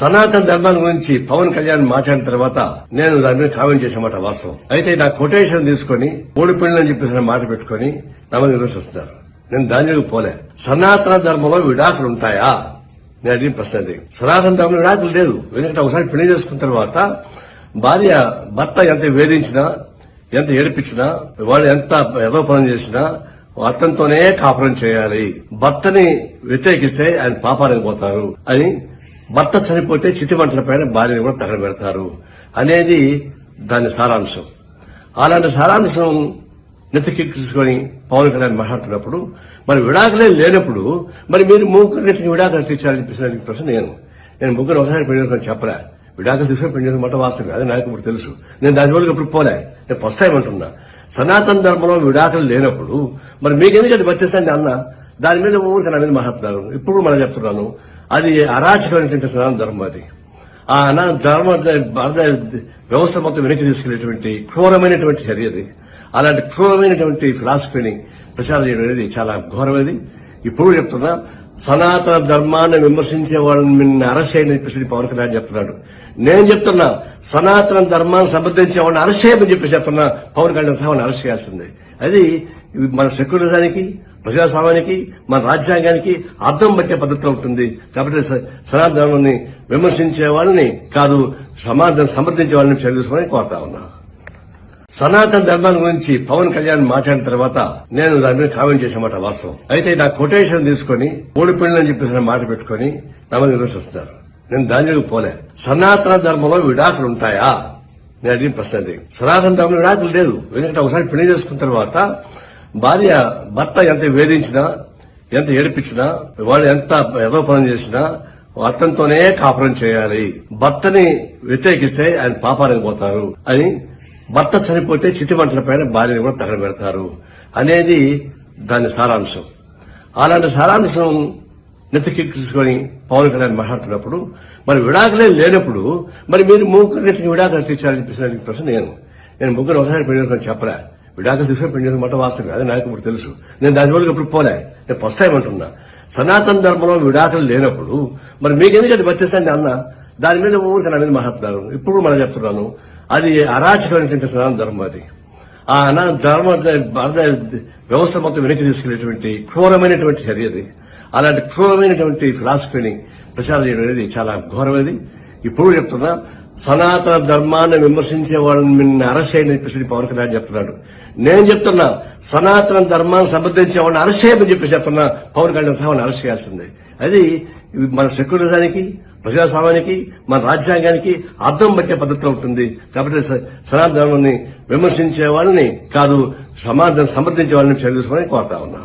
సనాతన ధర్మం గురించి పవన్ కళ్యాణ్ మాట్లాడిన తర్వాత నేను దాని మీద కామెంట్ చేసామాట వాస్తవం. అయితే నా కొటేషన్ తీసుకుని మూడు అని చెప్పేసి మాట పెట్టుకుని నా మీద విమర్శిస్తున్నారు నేను దాని పోలే. సనాతన ధర్మంలో విడాకులు ఉంటాయా? నేను అడిగిన ప్రశ్న అది. సనాతన ధర్మంలో విడాకులు లేదు ఎందుకంటే ఒకసారి పెళ్ళి చేసుకున్న తర్వాత భార్య భర్త ఎంత వేధించినా ఎంత ఏడిపించినా వాడు ఎంత ఎదో పనం చేసినా అతనితోనే కాపురం చేయాలి. భర్తని వ్యతిరేకిస్తే ఆయన పాపానికి పోతారు అని భర్త చనిపోతే చితిమంటల పైన భార్యను కూడా తగలబెడతారు అనేది దాని సారాంశం. అలాంటి సారాంశం నెత్తికెక్కించుకొని పవన్ కళ్యాణ్ మాట్లాడుతున్నప్పుడు మరి విడాకులే లేనప్పుడు మరి మీరు ముగ్గురు గట్టికి విడాకులు ఇచ్చారని చెప్పేసి ప్రశ్న నేను. నేను ముగ్గురు ఒకసారి పెళ్ళి చేసుకొని చెప్పలే. విడాకులు తీసుకొని పెళ్ళి చేసుకుని మాట వాస్తవం అది నాకు ఇప్పుడు తెలుసు. నేను దాని వల్ల ఇప్పుడు పోలే. నేను ఫస్ట్ టైం అంటున్నా. సనాతన ధర్మంలో విడాకులు లేనప్పుడు మరి మీకెందుకు అది వచ్చేసండి అన్న దాని మీద ఊరికి నా మీద మాట్లాడుతున్నారు. ఇప్పుడు మనం చెప్తున్నాను. అది అరాచకమైనటువంటి సనాతన ధర్మం అది. ఆ అనా ధర్మ భారత వ్యవస్థ మొత్తం వెనక్కి తీసుకెళ్ళేటువంటి క్రూరమైనటువంటి చర్య అది. అలాంటి క్రూరమైనటువంటి ఫిలాసఫీని ప్రచారం చేయడం అనేది చాలా ఘోరమైనది. ఇప్పుడు చెప్తున్నా సనాతన ధర్మాన్ని విమర్శించే వాళ్ళని మిమ్మల్ని అరెస్ట్ చేయని చెప్పేసి పవన్ కళ్యాణ్ చెప్తున్నాడు. నేను చెప్తున్నా సనాతన ధర్మాన్ని సంబంధించే వాళ్ళని అరెస్ట్ చేయమని చెప్పేసి చెప్తున్నా పవన్ కళ్యాణ్ వాళ్ళని అరెస్ట్ చేయాల్సిందే. అది మన సెక్యులరిజానికి ప్రజాస్వామ్యానికి మన రాజ్యాంగానికి అర్థం పట్టే పద్ధతిలో ఉంటుంది. కాబట్టి స- సనాతన ధర్మాన్ని విమర్శించే వాళ్ళని కాదు సమాధానం సమర్థించే వాళ్ళని చదివించుకోవాలని కోరుతా ఉన్నా. సనాతన ధర్మాన్ని గురించి పవన్ కళ్యాణ్ మాట్లాడిన తర్వాత నేను దాని మీద కామెంట్ చేసామాట వాస్తవం. అయితే నా కొటేషన్ తీసుకుని మూడు అని చెప్పేసి మాట పెట్టుకుని నా మీద విమర్శిస్తున్నారు నేను దాని పోలే. సనాతన ధర్మంలో విడాకులు ఉంటాయా? నేను అడిగిన ప్రశ్న సనాతన ధర్మంలో విడాకులు లేదు ఎందుకంటే ఒకసారి పెళ్ళి చేసుకున్న తర్వాత భార్య భర్త ఎంత వేధించినా ఎంత ఏడిపించినా వాడు ఎంత ఎదోపనం చేసినా అతనితోనే కాపురం చేయాలి. భర్తని వ్యతిరేకిస్తే ఆయన పాపానికి పోతారు అని భర్త చనిపోతే చితిమంటల పైన భార్యను కూడా తగలబెడతారు అనేది దాని సారాంశం. అలాంటి సారాంశం నెత్తికెక్కించుకొని పవన్ కళ్యాణ్ మాట్లాడుతున్నప్పుడు మరి విడాకులే లేనప్పుడు మరి మీరు ముగ్గురు గట్టికి విడాకులు ఇచ్చారని ప్రశ్న నేను. నేను ముగ్గురు ఒకసారి పెళ్ళి చెప్పలే. విడాకులు తీసుకొని పెళ్ళి మాట వాస్తవం అది నాకు ఇప్పుడు తెలుసు. నేను దాని వల్ల ఇప్పుడు పోలే. నేను ఫస్ట్ టైం అంటున్నా. సనాతన ధర్మంలో విడాకులు లేనప్పుడు మరి మీకు ఎందుకు అది వచ్చేసండి అన్న? దాని మీద ఊరికి నా మీద మాట్లాడుతున్నారు ఇప్పుడు మనం చెప్తున్నాను. అది అరాచకమైనటువంటి సనాతన ధర్మం అది. ఆ అనా ధర్మ వ్యవస్థ మొత్తం వెనక్కి తీసుకునేటువంటి క్రూరమైనటువంటి చర్య అది. అలాంటి క్రూరమైనటువంటి ఫిలాసఫీని ప్రచారం చేయడం అనేది చాలా ఘోరమైనది. ఇప్పుడు చెప్తున్నా సనాతన ధర్మాన్ని విమర్శించే వాళ్ళని మిమ్మల్ని అరెస్ట్ చేయని చెప్పేసి పవన్ కళ్యాణ్ చెప్తున్నాడు. నేను చెప్తున్నా సనాతన ధర్మాన్ని సమర్థించే వాళ్ళని అరెస్ట్ చేయమని చెప్పేసి చెప్తున్నా పవన్ కళ్యాణ్ వాళ్ళని అరెస్ట్ చేయాల్సిందే. అది మన సెక్యులరిజానికి ప్రజాస్వామ్యానికి మన రాజ్యాంగానికి అర్థం పట్టే పద్ధతిలో ఉంటుంది. కాబట్టి స- సనాతన ధర్మాన్ని విమర్శించే వాళ్ళని కాదు సమాధానం సమర్థించే వాళ్ళని చదివించుకోవాలని కోరుతా ఉన్నా.